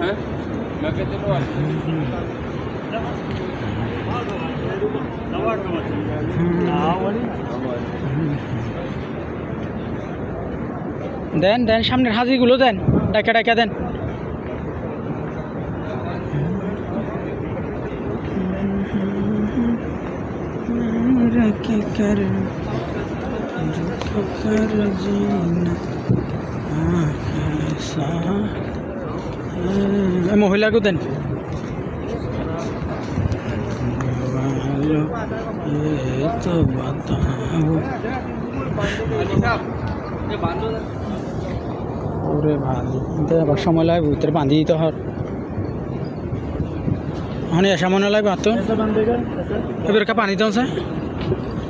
হ্যাঁ? দেন দেন সামনের হাজিগুলো দেন। ডাকা ডাকা দেন। মহিলাকে দেন তো বাতাও ওরে ভালো আবার সময় লাগবে, ভিতরে বাঁধি দিতে হর এখন এসা মনে লাগবে হাত এবার কা পানি দাও, স্যার।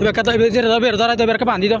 এবার কা এবার ধরাই তো এবার কা বাঁধি দাও।